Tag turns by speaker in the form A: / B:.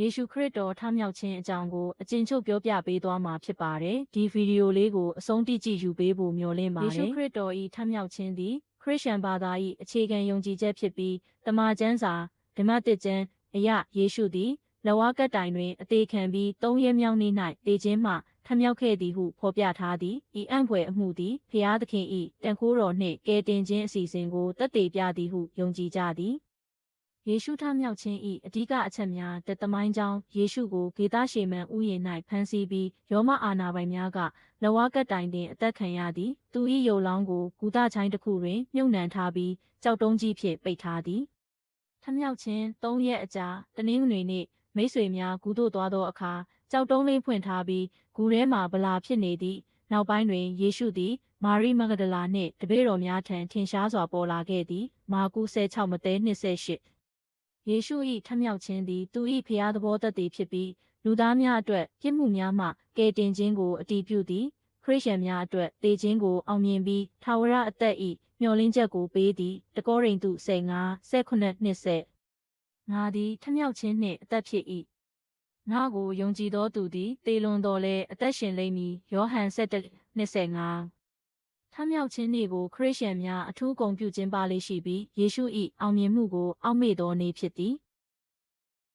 A: ယေရှုခရစ်တော်ထမြောက်ခြင်းအကြောင်းကိုအကျဉ်းချုပ်ပြောပြပေးသွားမှာဖြစ်ပါတယ်။ဒီဗီဒီယိုလေးကိုအဆုံးထိကြည့်ယူပေးဖို့မျှော်လင့်ပါတယ်။ယေရှုခရစ်တော်၏ထမြောက်ခြင်းသည်ခရစ်ယာန်ဘာသာ၏အခြေခံယုံကြည်ချက်ဖြစ်ပြီးတမန်ကျမ်းစာဓမ္မတစ်ကျမ်းအရယေရှုသည်လဝကတိုင်တွင်အသေးခံပြီးသုံးရက်မြောက်နေ့၌တေခြင်းမှထမြောက်ခဲ့သည်ဟုဖော်ပြထားသည်ဤအံ့ဖွယ်အမှုသည်ဖျားသခင်၏တန်ခိုးတော်နှင့်ကယ်တင်ခြင်းအစီအစဉ်ကိုတတ်သိပြသည်ဟုယုံကြည်ကြသည် ယေရှုထမြောက်ခြင်း၏အဓိကအချက်များတသမိုင်းကြောင်းယေရှုကိုဂေသရှေမန်ဥယျာဉ်၌ဖမ်းဆီးပြီးရောမအာနာပိုင်များကလဝကတိုင်တွင်အသက်ခံရသည်သူ၏ယုံလောင်းကိုဂူဒချိုင်းတစ်ခုတွင်မြုပ်နှံထားပြီးကြောက်တုံးကြီးဖြင့်ပိတ်ထားသည်ထမြောက်ခြင်း၃ရက်အကြာတနင်္ဂနွေနေ့မိတ်ဆွေများဂူတို့သွားသောအခါကြောက်တုံးလေးဖွင့်ထားပြီးဂူထဲမှဗလာဖြစ်နေသည့်နောက်ပိုင်းတွင်ယေရှုသည်မာရိမဂဒလာနှင့်တပည့်တော်များထံထင်ရှားစွာပေါ်လာခဲ့သည် မာကု16မဿဲ28 ယေရှု၏ထမြောက်ခြင်းသည်သူ၏ဖျားသဘောသက်သည်ဖြစ်ပြီးလူသားများအတွက်ပြစ်မှုများမှကယ်တင်ခြင်းကိုအတည်ပြုသည်ခရစ်ယာန်များအတွက်တေခြင်းကိုအောင်မြင်ပြီးထာဝရအသက်၏မျှော်လင့်ချက်ကိုပေးသည်တကောရိန္သု15 18နှစ်ဆက်ငါသည်ထမြောက်ခြင်းနှင့်အသက်ဖြစ်၏ငါကိုယုံကြည်သောသူသည်တေလွန်တော်လဲအသက်ရှင်လိမ့်မည်ယောဟန်7:25 ထမြောက်ခြင်းနေ့ကိုခရစ်ယာန်များအထူးဂုဏ်ပြုခြင်းပါလေးရှိပြီးယေရှု၏အောင်မြင်မှုကိုအောက်မေ့သောနေ့ဖြစ်သည်